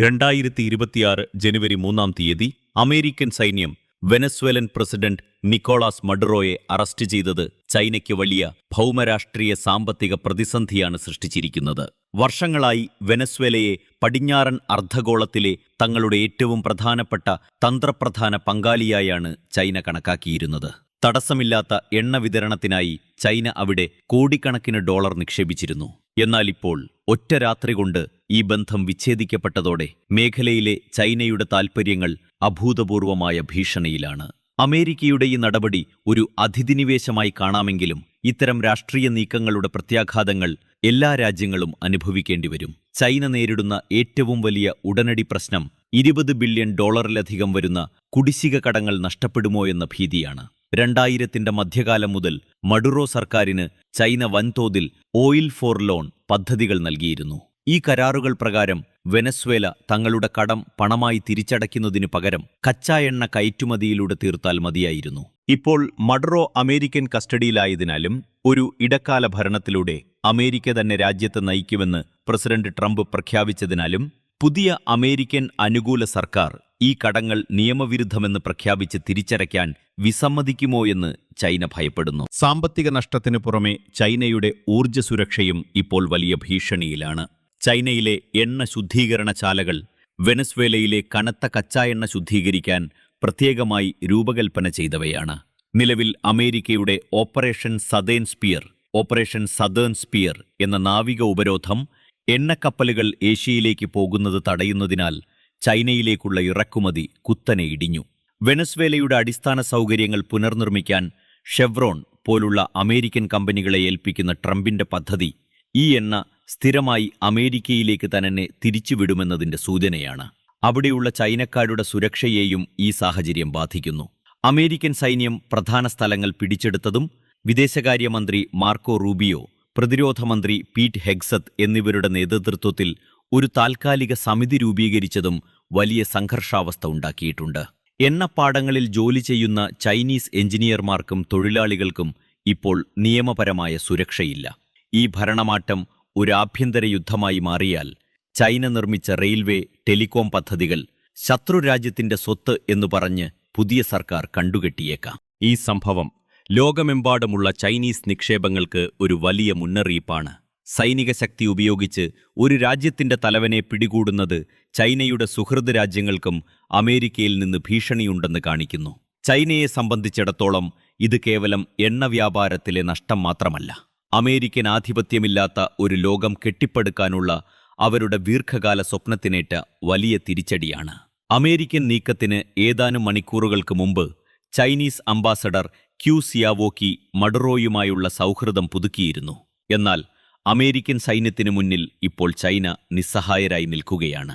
രണ്ടായിരത്തി ഇരുപത്തിയാറ് ജനുവരി മൂന്നാം തീയതി അമേരിക്കൻ സൈന്യം വെനസ്വേലൻ പ്രസിഡന്റ് നിക്കോളാസ് മഡുറോയെ അറസ്റ്റ് ചെയ്തത് ചൈനയ്ക്ക് വലിയ ഭൗമരാഷ്ട്രീയ സാമ്പത്തിക പ്രതിസന്ധിയാണ് സൃഷ്ടിച്ചിരിക്കുന്നത്. വർഷങ്ങളായി വെനസ്വേലയെ പടിഞ്ഞാറൻ അർദ്ധഗോളത്തിലെ തങ്ങളുടെ ഏറ്റവും പ്രധാനപ്പെട്ട തന്ത്രപ്രധാന പങ്കാളിയായാണ് ചൈന കണക്കാക്കിയിരുന്നത്. തടസ്സമില്ലാത്ത എണ്ണ വിതരണത്തിനായി ചൈന അവിടെ കോടിക്കണക്കിന് ഡോളർ നിക്ഷേപിച്ചിരുന്നു. എന്നാൽ ഇപ്പോൾ ഒറ്റ രാത്രി കൊണ്ട് ഈ ബന്ധം വിച്ഛേദിക്കപ്പെട്ടതോടെ മേഖലയിലെ ചൈനയുടെ താൽപ്പര്യങ്ങൾ അഭൂതപൂർവമായ ഭീഷണിയിലാണ്. അമേരിക്കയുടെ ഈ നടപടി ഒരു അതിഥിനിവേശമായി കാണാമെങ്കിലും ഇത്തരം രാഷ്ട്രീയ നീക്കങ്ങളുടെ പ്രത്യാഘാതങ്ങൾ എല്ലാ രാജ്യങ്ങളും അനുഭവിക്കേണ്ടി വരും. ചൈന നേരിടുന്ന ഏറ്റവും വലിയ ഉടനടി പ്രശ്നം ഇരുപത് ബില്യൺ ഡോളറിലധികം വരുന്ന കുടിശ്ശിക കടങ്ങൾ നഷ്ടപ്പെടുമോ എന്ന ഭീതിയാണ്. രണ്ടായിരത്തിന്റെ മധ്യകാലം മുതൽ മഡുറോ സർക്കാരിന് ചൈന വൻതോതിൽ ഓയിൽ ഫോർ ലോൺ പദ്ധതികൾ നൽകിയിരുന്നു. ഈ കരാറുകൾ പ്രകാരം വെനസ്വേല തങ്ങളുടെ കടം പണമായി തിരിച്ചടയ്ക്കുന്നതിനു പകരം കച്ചാ എണ്ണ കയറ്റുമതിയിലൂടെ തീർത്താൽ മതിയായിരുന്നു. ഇപ്പോൾ മഡറോ അമേരിക്കൻ കസ്റ്റഡിയിലായതിനാലും ഒരു ഇടക്കാല ഭരണത്തിലൂടെ അമേരിക്ക തന്നെ രാജ്യത്തെ നയിക്കുമെന്ന് പ്രസിഡന്റ് ട്രംപ് പ്രഖ്യാപിച്ചതിനാലും പുതിയ അമേരിക്കൻ അനുകൂല സർക്കാർ ഈ കടങ്ങൾ നിയമവിരുദ്ധമെന്ന് പ്രഖ്യാപിച്ച് തിരിച്ചടയ്ക്കാൻ വിസമ്മതിക്കുമോ എന്ന് ചൈന ഭയപ്പെടുന്നു. സാമ്പത്തിക നഷ്ടത്തിനു പുറമെ ചൈനയുടെ ഊർജ സുരക്ഷയും ഇപ്പോൾ വലിയ ഭീഷണിയിലാണ്. ചൈനയിലെ എണ്ണ ശുദ്ധീകരണ ചാലകൾ വെനസ്വേലയിലെ കനത്ത കച്ചാ എണ്ണ ശുദ്ധീകരിക്കാൻ പ്രത്യേകമായി രൂപകൽപ്പന ചെയ്തവയാണ്. നിലവിൽ അമേരിക്കയുടെ operation southern spear operation southern spear എന്ന നാവിക ഉപരോധം എണ്ണക്കപ്പലുകൾ ഏഷ്യയിലേക്ക് പോകുന്നത് തടയുന്നതിനാൽ ചൈനയിലേക്കുള്ള ഇറക്കുമതി കുത്തനെ ഇടിഞ്ഞു. വെനസ്വേലയുടെ അടിസ്ഥാന സൗകര്യങ്ങൾ പുനർനിർമ്മിക്കാൻ ഷെവ്രോൺ പോലുള്ള അമേരിക്കൻ കമ്പനികളെ ഏൽപ്പിക്കുന്ന ട്രംപിന്റെ പദ്ധതി ഈ എണ്ണ സ്ഥിരമായി അമേരിക്കയിലേക്ക് തന്നെ തിരിച്ചുവിടുമെന്നതിന്റെ സൂചനയാണ്. അവിടെയുള്ള ചൈനക്കാരുടെ സുരക്ഷയെയും ഈ സാഹചര്യം ബാധിക്കുന്നു. അമേരിക്കൻ സൈന്യം പ്രധാന സ്ഥലങ്ങൾ പിടിച്ചെടുത്തതും വിദേശകാര്യമന്ത്രി മാർക്കോ റൂബിയോ പ്രതിരോധ മന്ത്രി പീറ്റ് ഹെഗ്സത്ത് എന്നിവരുടെ നേതൃത്വത്തിൽ ഒരു താൽക്കാലിക സമിതി രൂപീകരിച്ചതും വലിയ സംഘർഷാവസ്ഥ ഉണ്ടാക്കിയിട്ടുണ്ട്. എണ്ണപ്പാടങ്ങളിൽ ജോലി ചെയ്യുന്ന ചൈനീസ് എഞ്ചിനീയർമാർക്കും തൊഴിലാളികൾക്കും ഇപ്പോൾ നിയമപരമായ സുരക്ഷയില്ല. ഈ ഭരണമാറ്റം ഒരു ആഭ്യന്തര യുദ്ധമായി മാറിയാൽ ചൈന നിർമ്മിച്ച റെയിൽവേ ടെലികോം പദ്ധതികൾ ശത്രുരാജ്യത്തിന്റെ സ്വത്ത് എന്ന് പറഞ്ഞ് പുതിയ സർക്കാർ കണ്ടുകെട്ടിയേക്കാം. ഈ സംഭവം ലോകമെമ്പാടുമുള്ള ചൈനീസ് നിക്ഷേപങ്ങൾക്ക് ഒരു വലിയ മുന്നറിയിപ്പാണ്. സൈനിക ശക്തി ഉപയോഗിച്ച് ഒരു രാജ്യത്തിന്റെ തലവനെ പിടികൂടുന്നത് ചൈനയുടെ സുഹൃദ് രാജ്യങ്ങൾക്കും അമേരിക്കയിൽ നിന്ന് ഭീഷണിയുണ്ടെന്ന് കാണിക്കുന്നു. ചൈനയെ സംബന്ധിച്ചിടത്തോളം ഇത് കേവലം എണ്ണ വ്യാപാരത്തിലെ നഷ്ടം മാത്രമല്ല. അമേരിക്കൻ ആധിപത്യമില്ലാത്ത ഒരു ലോകം കെട്ടിപ്പടുക്കാനുള്ള അവരുടെ ദീർഘകാല സ്വപ്നത്തിനേറ്റ വലിയ തിരിച്ചടിയാണ്. അമേരിക്കൻ നീക്കത്തിന് ഏതാനും മണിക്കൂറുകൾക്ക് മുമ്പ് ചൈനീസ് അംബാസഡർ ക്യൂ സിയാവോക്കി മഡറോയുമായുള്ള സൗഹൃദം പുതുക്കിയിരുന്നു. എന്നാൽ അമേരിക്കൻ സൈന്യത്തിനു മുന്നിൽ ഇപ്പോൾ ചൈന നിസ്സഹായരായി നിൽക്കുകയാണ്.